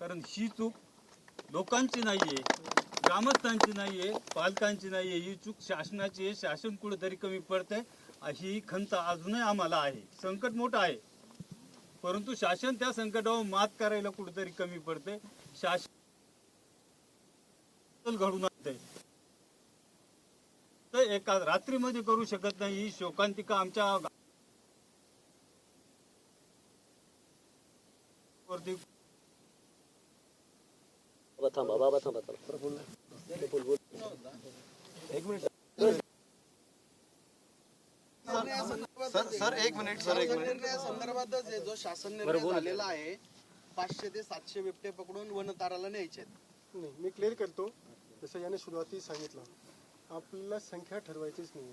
कारण ही चूक लोकांची नाहीये ग्रामस्थांची नाहीये पालकांची नाहीये. ही चूक शासनाची आहे शासन कुठेतरी कमी पडतंय. ही खंत अजूनही आम्हाला आहे. संकट मोठं आहे. परंतु शासन त्या संकटावर मात करायला कुठेतरी कमी पडते शासन घडून आणतंय. तर एका रात्रीमध्ये करू शकत नाही ही शोकांतिका आमच्या वरती बाबा थांबा बाबा थांबा थांबा. बोल बोल बोल. एक मिनिट. सर सर एक मिनिट सर एक मिनिट. संदर्भातच आहे जो शासन निर्णय झालेला आहे पाचशे ते सातशे बिबटे पकडून वनताराला न्यायचे नाही मी क्लिअर करतो. जसं याने सुरुवाती सांगितलं आपल्याला संख्या ठरवायचीच नाही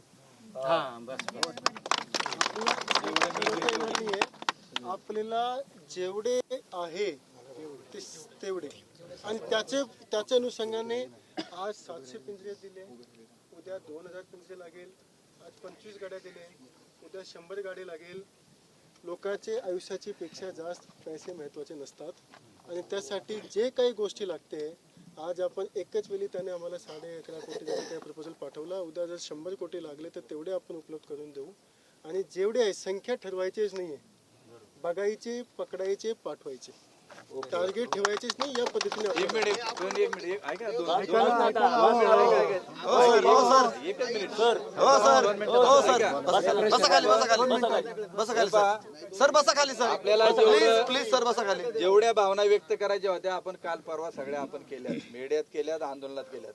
आपल्याला जेवढे आहे तेवढे. आणि त्याचे त्याच्या अनुषंगाने आज सातशे पिंजरे दिले. उद्या दोन हजार पिंजरे लागेल. आज पंचवीस गाड्या दिले. उद्या शंभर गाडी लागेल. लोकांचे आयुष्याची पेक्षा जास्त पैसे महत्त्वाचे नसतात. आणि त्यासाठी जे काही गोष्टी लागते आज आपण एकच वेळी त्याने आम्हाला साडे अकरा कोटी काही प्रपोजल पाठवला. उद्या जर शंभर कोटी लागले तर तेवढे आपण उपलब्ध करून देऊ. आणि जेवढे आहे संख्या ठरवायचीच नाही आहे बघायचे पकडायचे पाठवायचे. टार्गेट ठेवायचेच नाही या पद्धतीने आपण- हो सर हो सर. बसा खाली बसा खाली बसा खाली. सर. सर बसा खाली सर. आपल्याला प्लीज जेवढं- प्लीज सर बसा खाली. जेवढ्या भावना व्यक्त करायच्या होत्या आपण काल परवा सगळ्या आपण केल्यात. मीडियात केल्यात आंदोलनात केल्यात.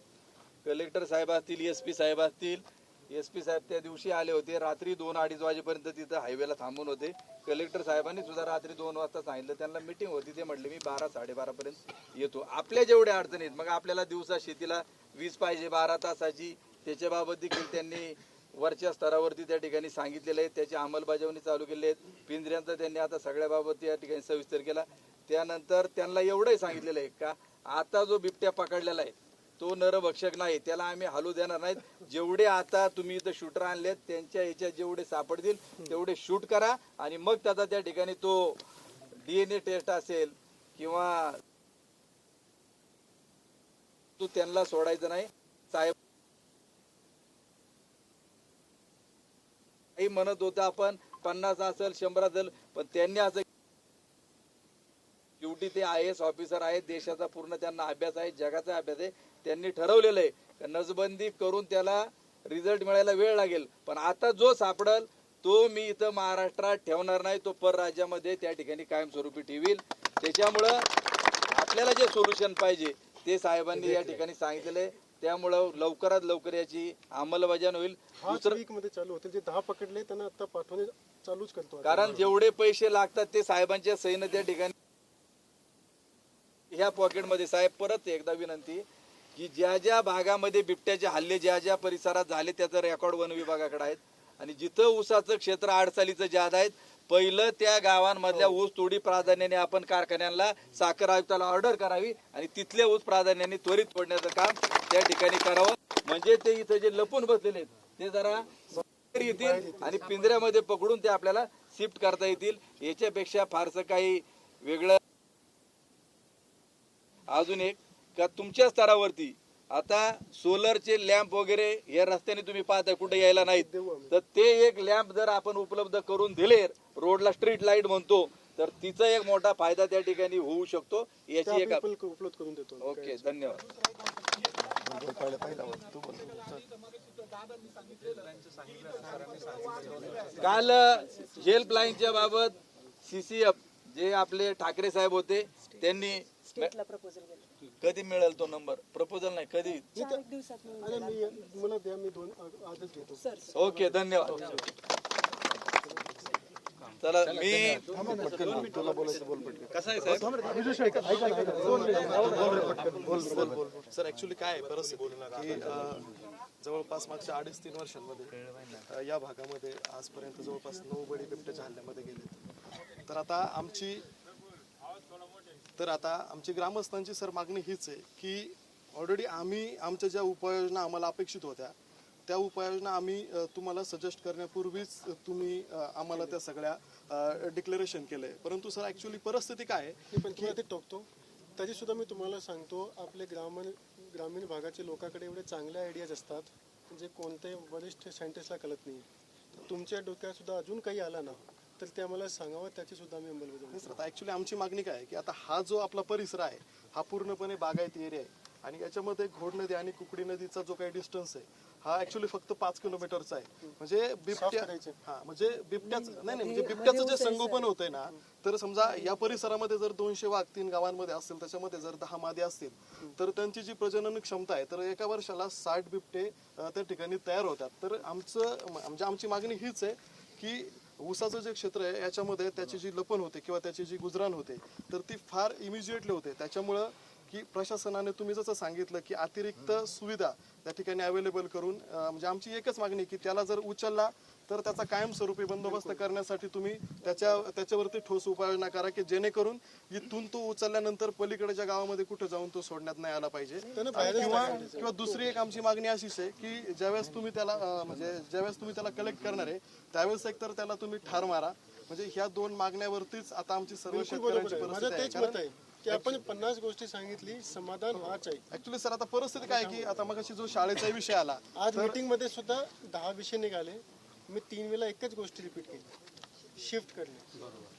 कलेक्टर साहेब असतील एस पी साहेब असतील एस पी साहेब त्या दिवशी आले होते. रात्री दोन अडीच वाजेपर्यंत तिथं हायवेला थांबून होते. कलेक्टर साहेबांनी सुद्धा रात्री दोन वाजता सांगितलं. त्यांना मिटिंग होती. ते म्हटले मी बारा साडेबारा पर्यंत येतो. आपल्या जेवढ्या अडचणी आहेत मग आपल्याला दिवसा शेतीला वीज पाहिजे बारा तासाची. त्याच्याबाबत देखील त्यांनी वरच्या स्तरावरती त्या ठिकाणी सांगितलेलं आहे. त्याची अंमलबजावणी चालू केली आहे. पिंजऱ्यांचा त्यांनी आता सगळ्याबाबत या ठिकाणी सविस्तर केला. त्यानंतर त्यांना एवढंही सांगितलेलं आहे का आता जो बिबट्या पकडलेला आहे तो नरभक्षक नाही त्याला आम्ही हलू देणार नाहीत. जेवढे आता तुम्ही इथं शूटर आणलेत त्यांच्या ह्याच्यात जेवढे सापडतील तेवढे शूट करा आणि मग त्याचा त्या ठिकाणी तो डीएनए टेस्ट असेल किंवा तो त्यांना सोडायचं नाही. साहेब काही म्हणत होतं आपण पन्नास असेल शंभर असेल पण त्यांनी असं ड्युटी ते आय एस ऑफिसर आहेत देशाचा पूर्ण त्यांना अभ्यास आहे जगाचा अभ्यास आहे. त्यांनी ठरवलेलं आहे का नसबंदी करून त्याला रिझल्ट मिळायला वेळ लागेल. पण आता जो सापडल तो मी इथं महाराष्ट्रात ठेवणार नाही. तो परराज्यामध्ये त्या ठिकाणी कायमस्वरूपी ठेवील. त्याच्यामुळं आपल्याला जे सोल्युशन पाहिजे ते साहेबांनी या ठिकाणी सांगितलेलं आहे. त्यामुळं लवकरात लवकर याची अंमलबजावणी होईल. मध्ये चालू होते जे दहा पकडले त्यांना आता पाठवणे चालूच करतो. कारण जेवढे पैसे लागतात ते साहेबांच्या सहीनं त्या ठिकाणी ह्या पॉकेटमध्ये साहेब परत एकदा विनंती की ज्या ज्या भागामध्ये बिबट्याचे हल्ले ज्या ज्या परिसरात झाले त्याचं रेकॉर्ड वन विभागाकडे आहेत. आणि जिथं ऊसाचं क्षेत्र अडचालीचं ज्याद आहेत पहिलं त्या गावांमधल्या ऊस तोडी प्राधान्याने आपण कारखान्यांना साखर आयुक्ताला ऑर्डर करावी आणि तिथल्या ऊस प्राधान्याने त्वरित तोडण्याचं काम त्या ठिकाणी करावं. म्हणजे ते इथं जे लपून बसलेले आहेत ते जरा येतील आणि पिंजऱ्यामध्ये पकडून ते आपल्याला शिफ्ट करता येतील. याच्यापेक्षा फारसं काही वेगळं अजून एक का तुमच्या स्तरावरती? आता सोलरचे लॅम्प वगैरे या रस्त्याने तुम्ही पाहताय कुठे यायला नाहीत. तर ते एक लॅम्प जर आपण उपलब्ध करून दिले रोडला स्ट्रीट लाइट म्हणतो तर तिचा एक मोठा फायदा त्या ठिकाणी होऊ शकतो. याची एक उपलब्ध करून देतो. ओके धन्यवाद. काल हेल्पलाईनच्या बाबत सीसीएफ जे आपले ठाकरे साहेब होते त्यांनी स्टेटला प्रपोजल केलं. कधी मिळेल तो नंबर प्रपोजल नाही कधी चार एक दिवसात मिळून अरे मी मला द्या मी दोन आ- आजच घेतो सर ओके धन्यवाद चला मी कसं आहे साहेब सर ऍक्च्युली काय आहे परिस्थिती जवळपास मागच्या अडीच तीन वर्षांमध्ये या भागामध्ये आजपर्यंत जवळपास नऊ बळी बिबट्याच्या हल्ल्यामध्ये गेले तर आता आमची तर आता आमची ग्रामस्थांची सर मागणी हीच आहे की ऑलरेडी आम्ही आमच्या ज्या उपाययोजना आम्हाला अपेक्षित होत्या त्या उपाययोजना आम्ही तुम्हाला सजेस्ट करण्यापूर्वीच तुम्ही आम्हाला त्या सगळ्या डिक्लेरेशन केलंय. परंतु सर ऍक्च्युली परिस्थिती काय आहे टोकतो. तरी सुद्धा मी तुम्हाला सांगतो आपले ग्रामीण ग्रामीण भागाच्या लोकांकडे एवढे चांगले आयडियाज असतात जे कोणत्याही वरिष्ठ सायंटिस्टला कळत नाही तुमच्या डोक्यात सुद्धा अजून काही आला ना? तर ते आम्हाला सांगावं त्याची सुद्धा आम्ही अंमलबजावणी नाही सर आता ऍक्च्युली आमची मागणी काय आहे की आता हा जो आपला परिसर आहे हा पूर्णपणे बागायती एरिया आहे. आणि याच्यामध्ये घोड नदी आणि कुकडी नदीचा जो काही डिस्टन्स आहे हा ऍक्च्युली फक्त पाच किलोमीटरचा आहे. म्हणजे बिबट्या. हा म्हणजे बिबट्याच नाही नाही म्हणजे बिबट्याचं जे संगोपन होतंय ना तर समजा या परिसरामध्ये जर दोनशे वाघ तीन गावांमध्ये असतील त्याच्यामध्ये जर दहा मादे असतील तर त्यांची जी प्रजनन क्षमता आहे तर एका वर्षाला साठ बिबटे अं, त्या ठिकाणी तयार होतात. तर आमचं म्हणजे आमची मागणी हीच आहे की ऊसाचं जे क्षेत्र आहे याच्यामध्ये त्याची जी लपण होते किंवा त्याची जी गुजराण होते तर ती फार इमिजिएटली होते. त्याच्यामुळं की प्रशासनाने तुम्ही जसं सांगितलं की अतिरिक्त सुविधा त्या ठिकाणी अवेलेबल करून म्हणजे आमची एकच मागणी की त्याला जर उचलला तर त्याचा कायमस्वरूपी बंदोबस्त करण्यासाठी तुम्ही त्याच्या त्याच्यावरती ठोस उपाययोजना करा की जेणेकरून इथून तो उचलल्यानंतर पलीकडच्या गावामध्ये कुठं जाऊन तो सोडण्यात नाही आला पाहिजे. किंवा किंवा दुसरी एक आमची मागणी अशीच आहे की ज्यावेळेस तुम्ही त्याला म्हणजे ज्यावेळेस तुम्ही त्याला कलेक्ट करणार आहे त्यावेळेस एक तर त्याला तुम्ही ठार मारा. म्हणजे ह्या दोन मागण्यावरतीच आता आमची सर्व शेतकऱ्यांची परिस्थिती की आपण पन्नास गोष्टी सांगितली समाधान हाच आहे. ऍक्च्युली सर आता परिस्थिती काय की आता मग जो शाळेचा विषय आला आज मीटिंगमध्ये सुद्धा दहा विषय निघाले. मी तीन वेळा एकच गोष्ट रिपीट केली. शिफ्ट करणे.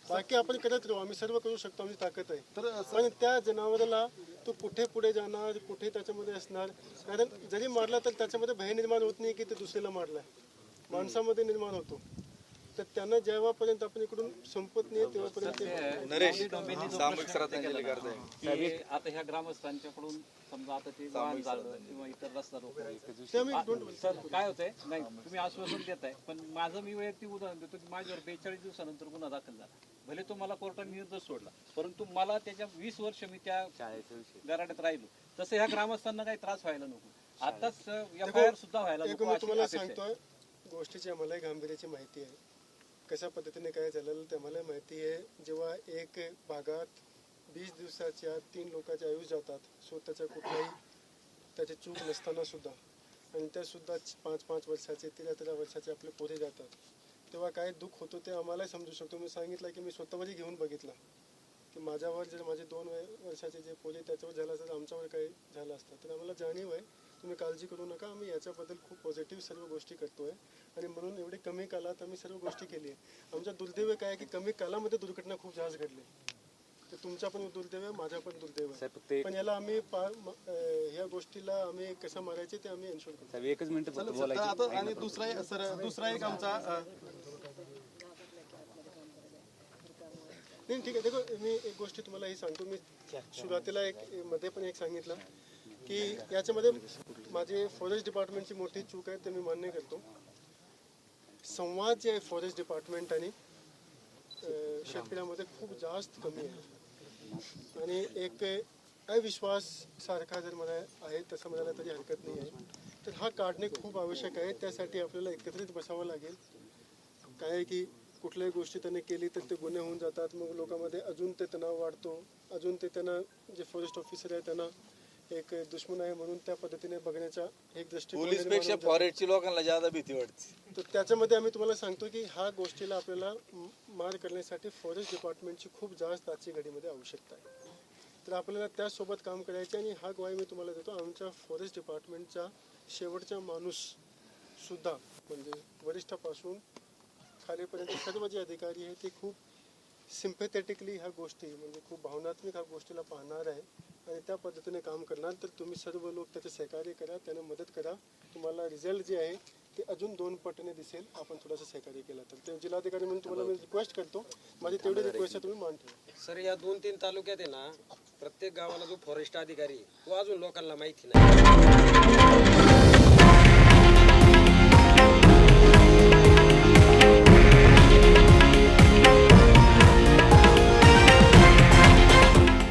बाकी आपण करत राहू. आम्ही सर्व करू शकतो. आमची ताकद आहे. तर पण त्या जनावराला तो कुठे पुढे जाणार कुठे त्याच्यामध्ये असणार? कारण जरी मारला तर त्याच्यामध्ये भय निर्माण होत नाही की ते दुसरीला मारलाय. माणसामध्ये निर्माण होतो. तर त्यांना जेव्हापर्यंत आपण इकडून संपत नाही तेव्हापर्यंत ते- नरेश. सामूहिक श्रद्धांजली करताय की आता ह्या ग्रामस्थांच्याकडून समजा आता ते वाहन झालं किंवा इतर रस्ता don't- सर काय होतंय? नाही तुम्ही आश्वासन देताय पण माझं मी वैयक्तिक उदाहरण देतो की माझ्यावर बेचाळीस दिवसानंतर गुन्हा दाखल झाला. भले तो मला कोर्टाने निर्दोष सोडला परंतु मला त्याच्या वीस वर्ष मी त्या गराड्यात राहिलो. तसं ह्या ग्रामस्थांना काही त्रास व्हायला नको. आताच एफ आय आर सुद्धा व्हायला नको तुम्हाला. सांगतोय गोष्टीची आम्हालाही गांभीर्याची माहिती आहे. कशा पद्धतीने काय झालेलं ते मला माहिती आहे. जेव्हा एक भागात वीस दिवसाच्या तीन लोकांचे आयुष जातात स्वतःच्या कुठलाही त्याची चूक नसताना सुद्धा. आणि त्या सुद्धा पाच पाच वर्षाचे तेरा तेरा वर्षाचे आपले पोरे जातात. तेव्हा काय दुःख होतं ते आम्हालाही समजू शकतो. मी सांगितलं की मी स्वतःवरही घेऊन बघितलं. की माझ्यावर जर माझे दोन वर्षाचे जे पोले त्याच्यावर झालं असतं तर आमच्यावर काही झालं असतं. तर आम्हाला जाणीव आहे तुम्ही काळजी करू नका. आम्ही याच्याबद्दल खूप पॉझिटिव्ह सर्व गोष्टी करतोय. आणि म्हणून एवढे कमी काळात आम्ही सर्व गोष्टी केली आहे. आमच्या दुर्दैव काय आहे की कमी काळामध्ये दुर्घटना खूप जास्त घडली. तर तुमचा पण दुर्दैव आहे माझा पण दुर्दैव आहे. पण याला आम्ही पा- म- अं, ह्या गोष्टीला आम्ही कसं मारायचे ते आम्ही एन्शोर करतो. एकच मिनिट आता आणि दुसरा एक- सर दुसरा एक आमचा नाही ठीक आहे. देखो मी एक गोष्टी तुम्हाला ही सांगतो. मी सुरुवातीला एक मध्ये पण एक सांगितलं. की याच्यामध्ये माझे फॉरेस्ट डिपार्टमेंटची मोठी चूक आहे ते मी मान्य करतो. संवाद जे आहे फॉरेस्ट डिपार्टमेंट आणि शेतकऱ्यामध्ये खूप जास्त कमी आहे. आणि एक अविश्वास सारखा जर मला आहे तसं म्हणायला तरी हरकत नाही आहे. तर हा काढणे खूप आवश्यक आहे त्यासाठी आपल्याला एकत्रित बसावं लागेल. काय की कुठल्याही गोष्टी त्याने केली तर ते गुन्हे होऊन जातात मग लोकांमध्ये अजून ते तणाव वाढतो. अजून ते त्यांना जे फॉरेस्ट ऑफिसर आहे त्यांना एक दुश्मन आहे म्हणून त्या पद्धतीने बघण्याचा एक पोलीसपेक्षा जातो. फॉरेस्टची लोकांना ज्यादा भीती वाटते. तर त्याच्यामध्ये आम्ही तुम्हाला सांगतो की ह्या गोष्टीला आपल्याला म- मार करण्यासाठी फॉरेस्ट डिपार्टमेंटची खूप जास्त आजची घडीमध्ये आवश्यकता आहे. तर आपल्याला त्यासोबत काम करायचे आणि हा ग्वाही मी तुम्हाला देतो आमच्या फॉरेस्ट डिपार्टमेंटचा शेवटचा माणूस सुद्धा म्हणजे वरिष्ठापासून खालीपर्यंत सर्व जे अधिकारी आहेत ते खूप सिम्पॅथेटिकली ह्या गोष्टी म्हणजे खूप भावनात्मक ह्या गोष्टीला पाहणार आहे आणि त्या पद्धतीने काम करणार तर तुम्ही सर्व लोक त्याचे सहकार्य करा त्यांना मदत करा. तुम्हाला रिझल्ट जे आहे ते अजून दोन पटीने दिसेल. आपण थोडंसं सहकार्य केलं तर. ते जिल्हाधिकारी म्हणून तुम्हाला मी रिक्वेस्ट करतो. माझी तेवढी रिक्वेस्ट आहे तुम्ही मान ठेवा सर या दोन तीन तालुक्यात आहे ना प्रत्येक गावाला जो फॉरेस्ट अधिकारी आहे, तो अजून लोकांना माहिती नाही.